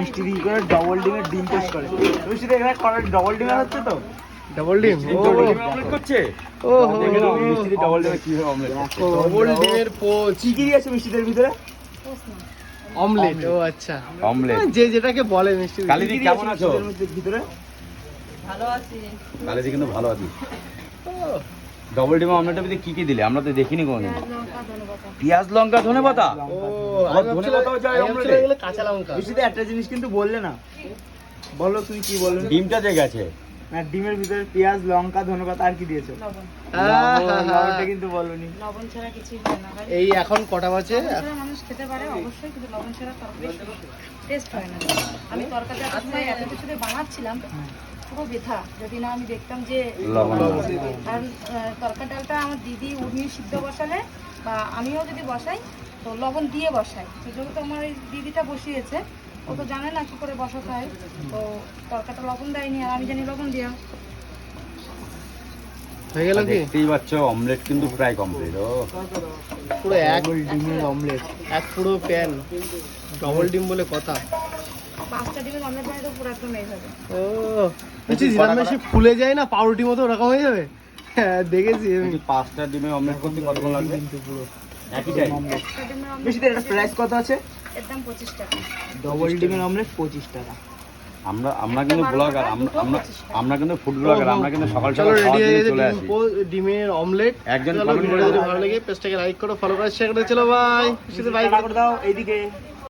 মিষ্টি দিয়ে করে ডবল ডিমের ডিম টেস্ট করে। মিষ্টি এখানে করার ডবল ডিমের হচ্ছে তো? ডাবল ডিম? ও। অমলেট করছে? ও দেখে নাও মিষ্টি ডাবল ডিমে কীভাবে অমলেট করছে। ডিমের পোচ কি কি দিয়েছে মিষ্টিদের ভিতরে? অমলেট ও আচ্ছা। অমলেট যে যেটাকে বলে মিষ্টি কালি দি কেমন আছো? ভিতরে? কালি দি কিন্তু ভালো আছি। ডবল ডিমে অমলেটের ভিতরে কি কি দিলে? আমরা তো দেখিনি কোনোদিন। পেঁয়াজ লঙ্কা ধনে পাতা। আবার ধনে পাতাও যায় কাঁচা লঙ্কা। একটা জিনিস কিন্তু বললে না। বলো তুমি কি বললে? ডিমটা যে গেছে। না ডিমের ভিতরে পেঁয়াজ লঙ্কা ধনে পাতা আর কি দিয়েছ? লবণটা কিন্তু বলনি। লবণ ছাড়া কিছুই হয় না এই এখন কটা বাজে? লবণ ছাড়া মানুষ খেতে পারে অবশ্যই কিন্তু লবণ ছাড়া তরকারি টেস্ট হয় না। আমি তরকারি এত কিছু দিয়ে বানাচ্ছিলাম পুরো ব্যথা যদি না আমি দেখতাম যে লবণ আছে। তরকা ডালটা আমার দিদি উর্মি সিদ্ধ বসালে বা আমিও যদি বসাই তো লবণ দিয়ে বসাই। তো যেহেতু আমার এই দিদিটা বসিয়েছে। ও তো জানে না কি করে বসাতে হয়। তো তরকাটা লবণ দেয়নি আর আমি জানি লবণ দিয়া হয়ে গেল কি? দেখতেই পাচ্ছ অমলেট কিন্তু প্রায় কমপ্লিট ও। পুরো এক ডিমের অমলেট এক পুরো প্যান ডবল ডিম বলে কথা। পাঁচটা ডিমের অমলেট বানিয়ে তো পুরো একদম এইভাবে ও। ফুলে যায় না পাউরুটি মতো ওরকম হয়ে যাবে। হ্যাঁ দেখেছি আমি। পাঁচটা ডিমে অমলেট করতে কতক্ষণ লাগবে? কিন্তু পুরো। একই টাইম এটা প্রাইস কত আছে? এর দাম পঁচিশ টাকা। ডবল ডিমের অমলেট পঁচিশ টাকা। আমরা আমরা কিন্তু ব্লগার আমরা আমরা আমরা কিন্তু ফুড ব্লগার আমরা কিন্তু সকাল সকাল রেডি হয়ে চলে আসি। ডিমের অমলেট একজন ভিডিও করে যদি ভালো লাগে পেজটাকে লাইক করো ফলো করো শেয়ার করে চলো বাই টাকা করে দাও এইদিকে।